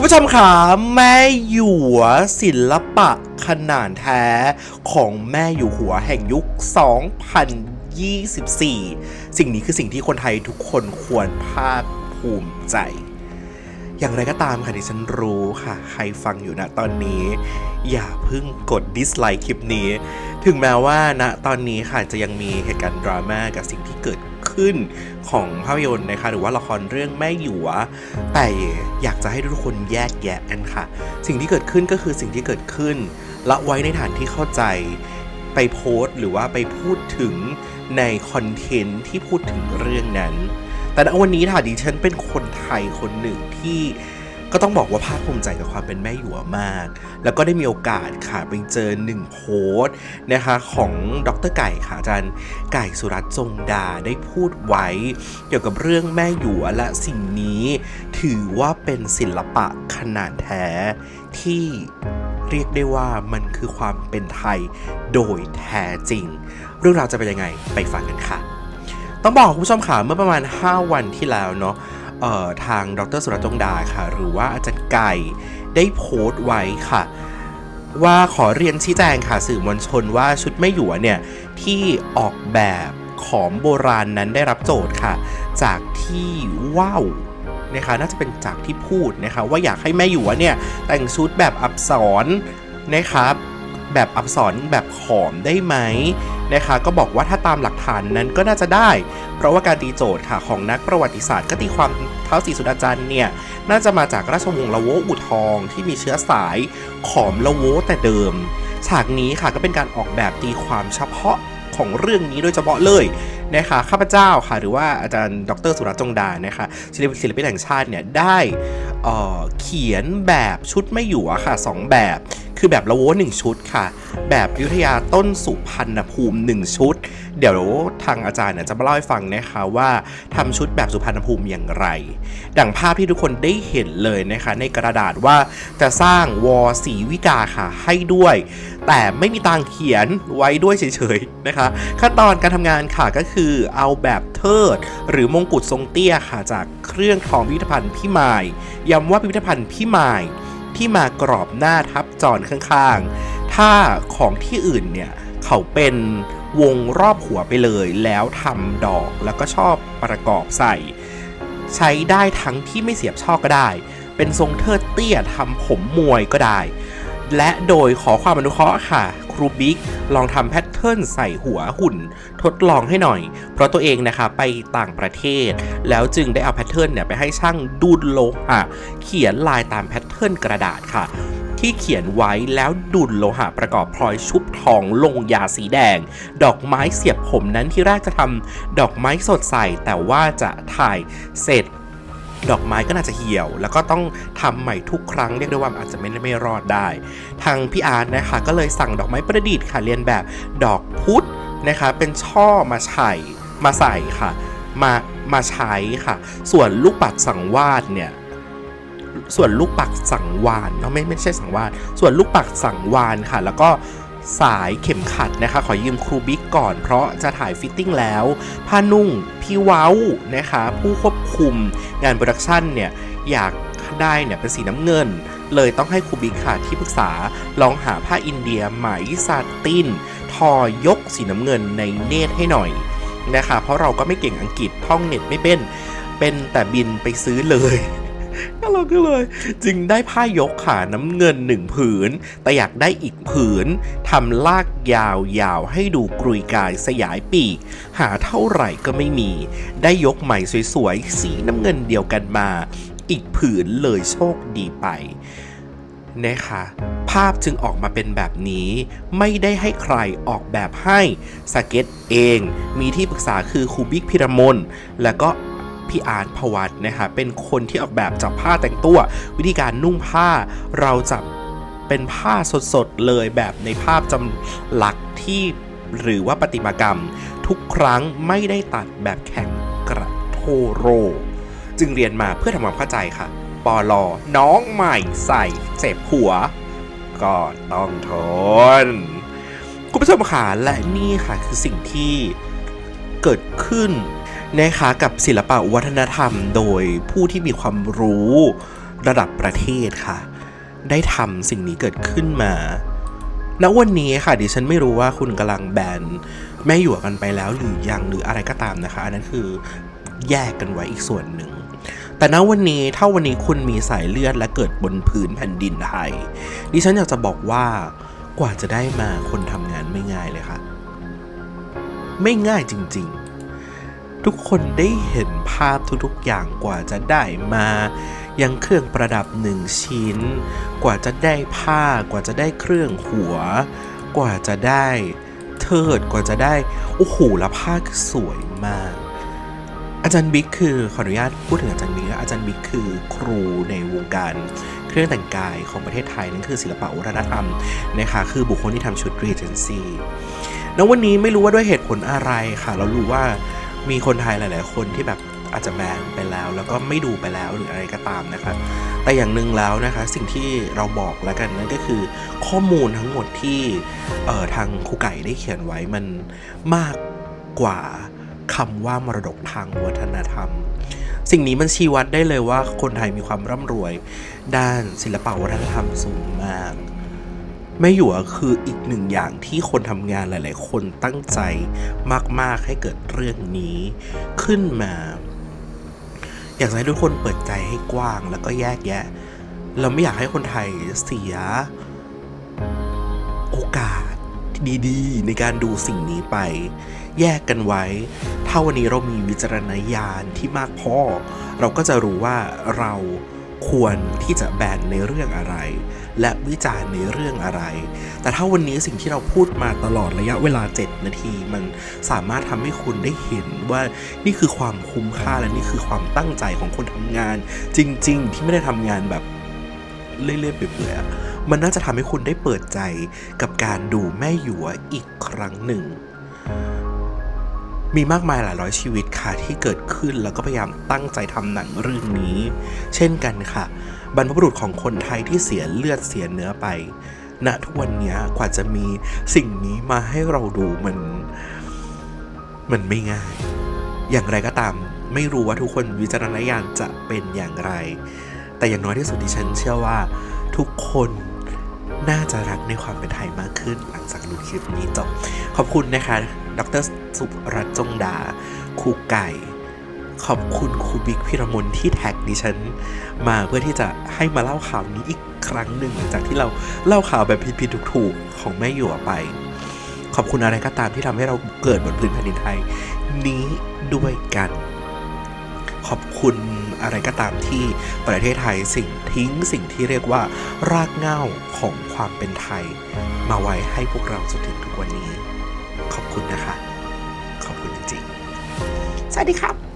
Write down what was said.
คุณผู้ชมขาแม่หยวศิลปะขนาดแท้ของแม่อยู่หัวแห่งยุค 2024 สิ่งนี้คือสิ่งที่คนไทยทุกคนควรภาคภูมิใจ อย่างไรก็ตามค่ะที่ฉันรู้ค่ะ ใครฟังอยู่นะตอนนี้ อย่าเพิ่งกดดิสไลค์คลิปนี้ ถึงแม้ว่าณตอนนี้ค่ะจะยังมีเหตุการณ์ดราม่ากับสิ่งที่เกิด ขึ้นของภาพยนตร์นะคะ หรือว่าละครเรื่องแม่หยัว แต่อยากจะให้ทุกคนแยกแยะกันค่ะ สิ่งที่เกิดขึ้นก็คือสิ่งที่เกิดขึ้นละไว้ในฐานที่เข้าใจไปโพสต์ หรือว่าไปพูดถึงในคอนเทนต์ที่พูดถึงเรื่องนั้น แต่ณวันนี้ค่ะดิฉันเป็นคนไทยคนหนึ่งที่ ก็ต้องบอกว่าภาคภูมิใจกับความเป็นแม่หยวมาก แล้วก็ได้มีโอกาสค่ะไปเจอหนึ่งโพสต์นะคะของดรไก่ค่ะอาจารย์ไก่สุรัตน์จงดาได้พูดไว้ เกี่ยวกับเรื่องแม่หยวและสิ่งนี้ถือว่าเป็นศิลปะขนาดแท้ที่เรียกได้ว่ามันคือความเป็นไทยโดยแท้จริง เรื่องราวจะเป็นยังไงไปฟังกันค่ะ ต้องบอกคุณผู้ชมค่ะเมื่อประมาณ 5 วันที่แล้วเนาะ ทางดรสุรจงดาค่ะ หรือว่าอาจารย์ไก่ได้โพสต์ไว้ค่ะ ว่าขอเรียนชี้แจงค่ะสื่อมวลชนว่าชุดไม่หยวเนี่ย ที่ออกแบบของโบราณนั้นได้รับโจทย์ค่ะ จากที่ว่าวนะคะน่าจะเป็นจากที่พูดนะคะ ว่าอยากให้แม่หยวเนี่ย แต่งชุดแบบอับสรนะครับ แบบอับสรแบบขอมได้ไหมนะคะ ก็บอกว่าถ้าตามหลักฐานนั้นก็น่าจะได้ เพราะว่าการตีโจทย์ค่ะของนักประวัติศาสตร์ก็ตีความเท้าสีสุดาจันทร์เนี่ย น่าจะมาจากราชวงศ์ละโวอุทองที่มีเชื้อสายขอมละโวแต่เดิม ฉากนี้ค่ะก็เป็นการออกแบบตีความเฉพาะของเรื่องนี้โดยเฉพาะเลยนะคะข้าพเจ้าค่ะหรือว่าอาจารย์ดรสุรัตน์จงดานะคะศิลปินศิลปินแห่งชาติเนี่ยได้เอ่อเขียนแบบชุดไม่หยวค่ะสองแบบ คือแบบละโวหนึ่งชุดค่ะ แบบยุทธยาต้นสุพรรณภูมิ1ชุด เดี๋ยวทางอาจารย์เนี่ยจะมาเล่าให้ฟังนะคะว่าทำชุดแบบสุพรรณภูมิอย่างไร ดังภาพที่ทุกคนได้เห็นเลยนะคะในกระดาษว่าจะสร้างวอสีวิกาค่ะให้ด้วย แต่ไม่มีตังเขียนไว้ด้วยเฉยๆนะคะ ขั้นตอนการทำงานค่ะก็คือเอาแบบเทิด หรือมงกุฎทรงเตี้ยค่ะจากเครื่องทองพิพิธภัณฑ์พี่มายย้ำว่าพิพิธภัณฑ์พี่มายที่มากรอบหน้าทับ จอนข้างๆ ถ้าของที่อื่นเนี่ยเขาเป็นวงรอบหัวไปเลย แล้วทำดอกแล้วก็ชอบประกอบใส่ ใช้ได้ทั้งที่ไม่เสียบช่อก็ได้ เป็นทรงเทิดเตี้ยทำผมมวยก็ได้ และโดยขอความอนุเคราะห์ค่ะ ครูบิ๊กลองทำแพทเทิร์นใส่หัวหุ่น ทดลองให้หน่อย เพราะตัวเองนะคะไปต่างประเทศ แล้วจึงได้เอาแพทเทิร์นเนี่ยไปให้ช่างดูดโลหะเขียนลายตามแพทเทิร์นกระดาษค่ะ ที่เขียนไว้แล้วดุลโลหะประกอบพลอยชุบทองลงยาสีแดง ดอกไม้เสียบผมนั้นที่แรกจะทำดอกไม้สดใสแต่ว่าจะถ่ายเสร็จดอกไม้ก็น่าจะเหี่ยว แล้วก็ต้องทำใหม่ทุกครั้งเรียกได้ว่าอาจจะไม่ไม่รอดได้ ทางพี่อาร์ตนะคะก็เลยสั่งดอกไม้ประดิษฐ์ค่ะเรียนแบบดอกพุธนะคะ เป็นช่อมาใส่มาใส่ค่ะ มามาใช้ค่ะ ส่วนลูกปัดสังวาดเนี่ย ส่วนลูกปักสังวานเนาะไม่ไม่ใช่สังวาน ส่วนลูกปักสังวานค่ะ แล้วก็สายเข็มขัดนะคะ ขอยืมครูบิ๊กก่อนเพราะจะถ่ายฟิตติ้งแล้ว ผ้านุ่งพี่เว้านะคะ ผู้ควบคุมงานโปรดักชันเนี่ยอยากได้เนี่ยเป็นสีน้ำเงิน เลยต้องให้ครูบิ๊กค่ะที่ปรึกษาลองหาผ้าอินเดียไหมซาตินทอยกสีน้ำเงินในเนตรให้หน่อยนะคะ เพราะเราก็ไม่เก่งอังกฤษท่องเน็ตไม่เป็น เป็นแต่บินไปซื้อเลย น่ารักก็เลย จึงได้ผ้ายกขาน้ำเงินหนึ่งผืน แต่อยากได้อีกผืนทำลากยาว ๆ ให้ดูกรุยกายสยายปีก หาเท่าไหร่ก็ไม่มี ได้ยกใหม่สวย ๆ สีน้ำเงินเดียวกันมา อีกผืนเลยโชคดีไปนะคะภาพจึงออกมาเป็นแบบนี้ ไม่ได้ให้ใครออกแบบให้สเก็ตเอง มีที่ปรึกษาคือครูบิ๊กพิรมน แล้วก็ พี่อาร์ตพวัตนะคะเป็นคนที่ออกแบบจับผ้าแต่งตัว วิธีการนุ่งผ้าเราจับเป็นผ้าสดๆเลยแบบในภาพจำหลักที่หรือว่าประติมากรรม ทุกครั้งไม่ได้ตัดแบบแข็งกระโทโร จึงเรียนมาเพื่อทำความเข้าใจค่ะปอลอน้องใหม่ใส่เจ็บหัว ก็ต้องทน คุณผู้ชมค่ะและนี่ค่ะคือสิ่งที่เกิดขึ้น นะคะกับศิลปะวัฒนธรรม โดยผู้ที่มีความรู้ระดับประเทศค่ะ ได้ทำสิ่งนี้เกิดขึ้นมาณวันนี้ค่ะดิฉันไม่รู้ว่าคุณกำลังแบนแม่หยวกกันไปแล้วหรือยังหรืออะไรก็ตามนะคะ อันนั้นคือแยกกันไว้อีกส่วนหนึ่ง แต่ณวันนี้ถ้าวันนี้คุณมีสายเลือดและเกิดบนพื้นแผ่นดินไทย ดิฉันอยากจะบอกว่ากว่าจะได้มาคนทำงานไม่ง่ายเลยค่ะ ไม่ง่ายจริง ๆ ทุกคนได้เห็นภาพทุกๆอย่างกว่าจะได้มา ยังเครื่องประดับหนึ่งชิ้น กว่าจะได้ผ้ากว่าจะได้เครื่องหัว กว่าจะได้เทิดกว่าจะได้โอ้โหแล้วผ้าคือสวยมาก อาจารย์บิ๊กคือขออนุญาตพูดถึงอาจารย์บิ๊กอาจารย์บิ๊กคือครูในวงการเครื่องแต่งกายของประเทศไทยนั่นคือศิลปะวัฒนธรรมนะคะคือบุคคลที่ทำชุดรีเจนซีแล้ววันนี้ไม่รู้ว่าด้วยเหตุผลอะไรค่ะ เรารู้ว่า มีคนไทยหลาย ๆ คนที่แบบอาจจะแบนไปแล้ว แล้วก็ไม่ดูไปแล้วหรืออะไรก็ตามนะคะ แต่อย่างหนึ่งแล้วนะคะ สิ่งที่เราบอกแล้วกันนั่นก็คือข้อมูลทั้งหมดที่เออทางครูไก่ได้เขียนไว้มันมากกว่าคำว่ามรดกทางวัฒนธรรม สิ่งนี้มันชี้วัดได้เลยว่าคนไทยมีความร่ำรวย ด้านศิลปวัฒนธรรมสูงมาก แม่หยวคืออีกหนึ่งอย่างที่คนทำงานหลาย ๆ คนตั้งใจมาก ๆ ให้เกิดเรื่องนี้ขึ้นมา อยากให้ทุกคนเปิดใจให้กว้างแล้วก็แยกแยะ เราไม่อยากให้คนไทยเสียโอกาสดีๆ ในการดูสิ่งนี้ไป แยกกันไว้ ถ้าวันนี้เรามีวิจารณญาณที่มากพอ เราก็จะรู้ว่าเราควรที่จะแบนในเรื่องอะไร และวิจารณ์ในเรื่องอะไร แต่ถ้าวันนี้สิ่งที่เราพูดมาตลอดระยะเวลา 7 นาที มันสามารถทำให้คุณได้เห็นว่านี่คือความคุ้มค่าและนี่คือความตั้งใจของคนทำงาน จริง ๆ ที่ไม่ได้ทำงานแบบเรื่อยๆเปื่อยๆมันน่าจะทำให้คุณได้เปิดใจกับการดูแม่หยวอีกครั้งหนึ่ง มีมากมายหลายร้อยชีวิตค่ะที่เกิดขึ้นแล้วก็พยายามตั้งใจทำหนังเรื่องนี้ เช่นกันค่ะ บรรพบุรุษของคนไทยที่เสียเลือดเสียเนื้อไปณทุกวันนี้กว่าจะมีสิ่งนี้มาให้เราดูมัน มันไม่ง่าย อย่างไรก็ตาม ไม่รู้ว่าทุกคนวิจารณญาณจะเป็นอย่างไร แต่อย่างน้อยที่สุดที่ฉันเชื่อว่า ทุกคน น่าจะรักในความเป็นไทยมากขึ้น หลังจากดูคลิปนี้จบ ขอบคุณนะคะ ดรสุรัตจงดาครูไก่ ขอบคุณครูบิ๊กพิรมนที่แท็กดิฉัน มาเพื่อที่จะให้มาเล่าข่าวนี้อีกครั้งหนึ่งหลังจากที่เราเล่าข่าวแบบผิดๆถูกๆของแม่หยวไป ขอบคุณอะไรก็ตามที่ทำให้เราเกิดบนพื้นแผ่นดินไทย นี้ด้วยกัน ขอบคุณอะไรก็ตามที่ประเทศไทยสิ่งทิ้งสิ่งที่เรียกว่า รากเหง้าของความเป็นไทย มาไว้ให้พวกเราจนถึงทุกวันนี้ ขอบคุณนะคะ ขอบคุณจริงๆ สวัสดีครับ